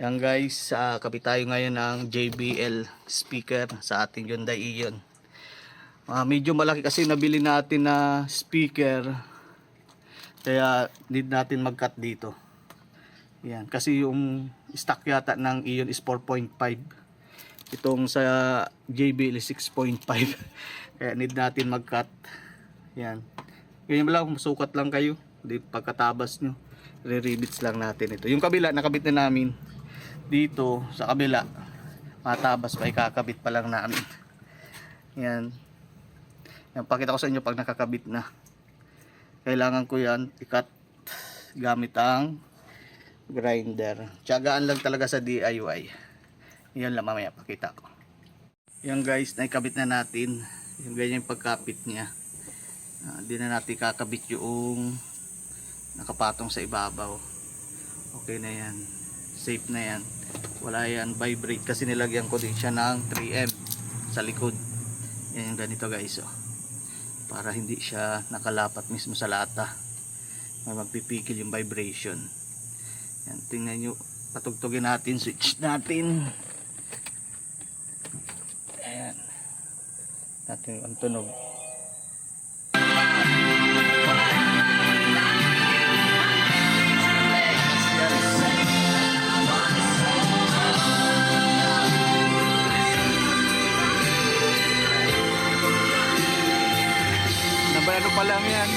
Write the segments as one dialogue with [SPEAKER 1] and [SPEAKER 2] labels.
[SPEAKER 1] Yan guys, uh, kapit tayo ngayon ng JBL speaker sa ating Hyundai Ion. Ah, medyo malaki kasi nabili natin na speaker. Kaya need natin mag-cut dito. Yan, kasi yung stock yata ng Ion is 4.5. Itong sa JBL is 6.5. Kaya need natin mag-cut. Yan. Ganyan lang, sukat lang kayo. Di pagkatabas nyo, re-rivets lang natin ito. Yung kabila, nakabit na namin. Dito, sa kabila, matabas pa, ikakabit pa lang namin. Yan. Yan, pakita ko sa inyo pag nakakabit na. Kailangan ko yan, ikat gamit ang grinder. Tiyagaan lang talaga sa DIY. Yan lang mamaya, pakita ko. Yan guys, naikabit na natin. Yung ganyan yung pagkapit niya. Ah, Di na natin kakabit yung nakapatong sa ibabaw. Okay na yan. Safe na yan. Wala yan vibrate kasi nilagyan ko din siya ng 3M sa likod. Yan yung ganito guys. Oh. Para hindi siya nakalapat mismo sa lata. May magpipikil yung vibration. Yan, tingnan nyo. Patugtugin natin. Switch natin. Ayan. Natin ang tunog. Ano pa lang yan?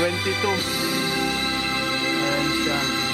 [SPEAKER 1] 22. Ayan siya.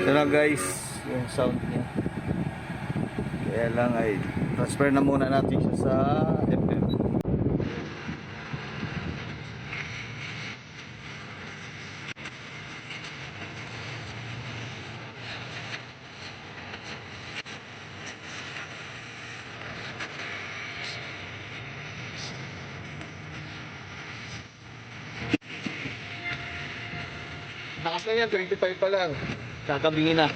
[SPEAKER 1] Ito na guys, yung sound niya. Kaya lang ay transfer na muna natin siya sa FM. Lakas na yan, 25 pa lang. Kakabingin na.